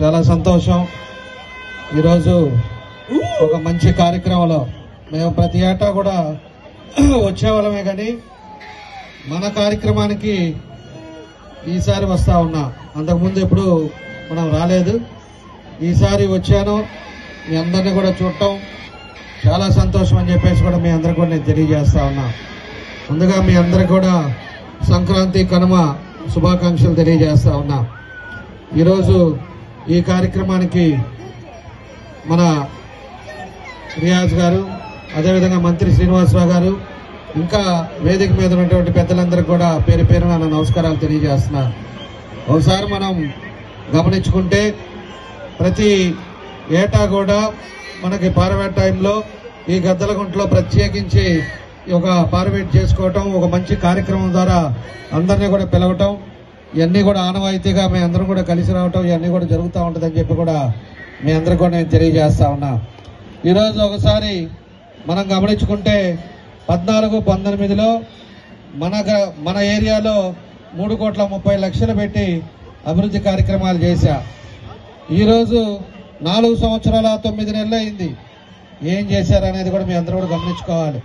చాలా సంతోషం. ఈరోజు ఒక మంచి కార్యక్రమంలో మేము ప్రతి ఏటా కూడా వచ్చేవాళ్ళమే కానీ మన కార్యక్రమానికి ఈసారి వస్తూ ఉన్నా. అంతకుముందు ఎప్పుడు మనం రాలేదు. ఈసారి వచ్చాను. మీ అందరిని కూడా చూడటం చాలా సంతోషం అని చెప్పేసి కూడా మీ అందరికి కూడా నేను తెలియజేస్తా ఉన్నా. ముందుగా మీ అందరికి కూడా సంక్రాంతి కనుమ శుభాకాంక్షలు తెలియజేస్తా ఉన్నా. ఈరోజు ఈ కార్యక్రమానికి మన రియాజ్ గారు అదేవిధంగా మంత్రి శ్రీనివాసరావు గారు ఇంకా వేదిక మీద ఉన్నటువంటి పెద్దలందరికీ కూడా పేరు పేరు నా నమస్కారాలు తెలియజేస్తున్నాను ఒకసారి మనం గమనించుకుంటే ప్రతి ఏటా కూడా మనకి పార్వేట్ టైంలో ఈ గద్దలగుంటలో ప్రత్యేకించి ఒక పార్వేట్ చేసుకోవటం ఒక మంచి కార్యక్రమం ద్వారా అందరినీ కూడా పిలవటం ఇవన్నీ కూడా ఆనవాయితీగా మీ అందరం కూడా కలిసి రావటం ఇవన్నీ కూడా జరుగుతూ ఉంటుందని చెప్పి కూడా మీ అందరికి కూడా నేను తెలియజేస్తా ఉన్నా. ఈరోజు ఒకసారి మనం గమనించుకుంటే పద్నాలుగు పంతొమ్మిదిలో మన గ- మన ఏరియాలో మూడు కోట్ల ముప్పై లక్షలు పెట్టి అభివృద్ధి కార్యక్రమాలు చేశా. ఈరోజు నాలుగు సంవత్సరాల తొమ్మిది నెలలు అయింది. ఏం చేశారు అనేది కూడా మీ అందరూ కూడా గమనించుకోవాలి.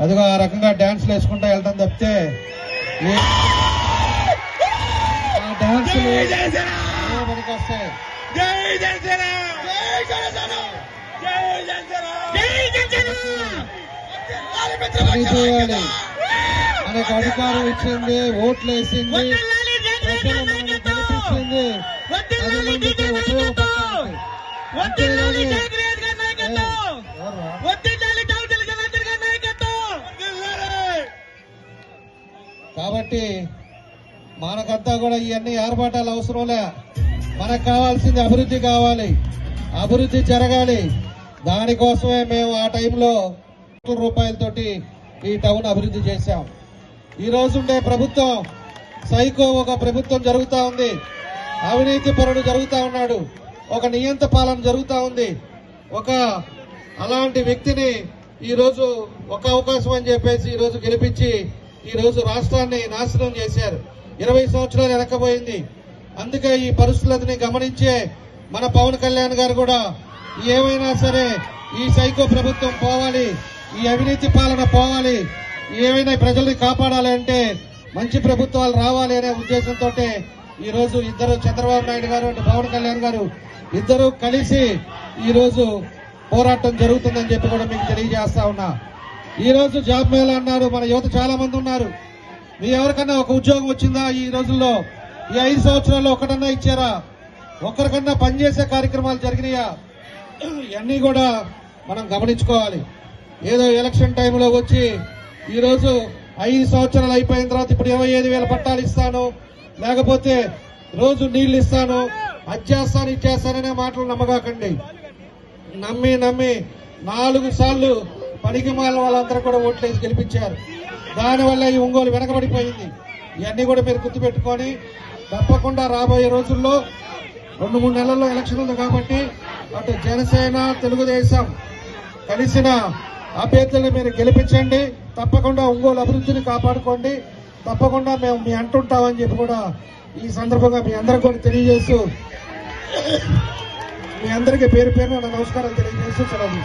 అదిగో ఆ రకంగా డ్యాన్స్లు వేసుకుంటూ వెళ్ళడం తప్పితే చేయాలి మనకు అధికారం ఇచ్చింది ఓట్లు వేసింది గెలిపించింది? కాబట్టి మనకంతా కూడా ఇవన్నీ ఏర్పాటాలు అవసరంలే. మనకు కావాల్సింది అభివృద్ధి కావాలి. అభివృద్ధి జరగాలి. దానికోసమే మేము ఆ టైంలో కోట్ల రూపాయలతోటి ఈ టౌన్ అభివృద్ధి చేశాం. ఈ రోజుండే ప్రభుత్వం సైకో ఒక ప్రభుత్వం జరుగుతూ ఉంది. అవినీతి పరుడు జరుగుతూ ఉన్నాడు. ఒక నియంత పాలన జరుగుతూ ఉంది. ఒక అలాంటి వ్యక్తిని ఈరోజు ఒక అవకాశం అని చెప్పేసి ఈరోజు గెలిపించి ఈరోజు రాష్ట్రాన్ని నాశనం చేశారు. ఇరవై సంవత్సరాలు వెనకపోయింది అందుకే ఈ పరిస్థితులని గమనించే మన పవన్ కళ్యాణ్ గారు కూడా ఏమైనా సరే ఈ సైకో ప్రభుత్వం పోవాలి ఈ అవినీతి పాలన పోవాలి ఏమైనా ప్రజల్ని కాపాడాలి అంటే మంచి ప్రభుత్వాలు రావాలి అనే ఉద్దేశంతో ఈరోజు ఇద్దరు చంద్రబాబు నాయుడు గారు అండ్ పవన్ కళ్యాణ్ గారు ఇద్దరు కలిసి ఈరోజు పోరాటం జరుగుతుందని చెప్పి కూడా మీకు తెలియజేస్తా ఉన్నా. ఈరోజు జాబ్ మేళ అన్నారు మన యువత చాలా మంది ఉన్నారు. మీ ఎవరికన్నా ఒక ఉద్యోగం వచ్చిందా ఈ రోజుల్లో? ఈ ఐదు సంవత్సరాల్లో ఒకటన్నా ఇచ్చారా? ఒక్కరికన్నా పనిచేసే కార్యక్రమాలు జరిగినాయా? ఇవన్నీ కూడా మనం గమనించుకోవాలి. ఏదో ఎలక్షన్ టైంలో వచ్చి ఈరోజు ఐదు సంవత్సరాలు అయిపోయిన తర్వాత ఇప్పుడు ఇరవై ఐదు వేల పట్టాలు ఇస్తాను లేకపోతే రోజు నీళ్ళు ఇస్తాను అది చేస్తాను ఇది చేస్తాననే మాటలు నమ్మగాకండి. నమ్మి నమ్మి నాలుగు సార్లు పనికి మాల వాళ్ళందరూ కూడా ఓట్లేసి గెలిపించారు. దానివల్ల ఈ ఒంగోలు వెనకబడిపోయింది. ఇవన్నీ కూడా మీరు గుర్తుపెట్టుకొని తప్పకుండా రాబోయే రోజుల్లో రెండు మూడు నెలల్లో ఎలక్షన్ ఉంది కాబట్టి అటు జనసేన తెలుగుదేశం కలిసిన అభ్యర్థులను మీరు గెలిపించండి. తప్పకుండా ఒంగోలు అభివృద్ధిని కాపాడుకోండి. తప్పకుండా మేము మీ అంటుంటామని చెప్పి కూడా ఈ సందర్భంగా మీ అందరికి కూడా తెలియజేస్తూ మీ అందరికీ పేరు పేరు నమస్కారం తెలియజేస్తూ సెలవు.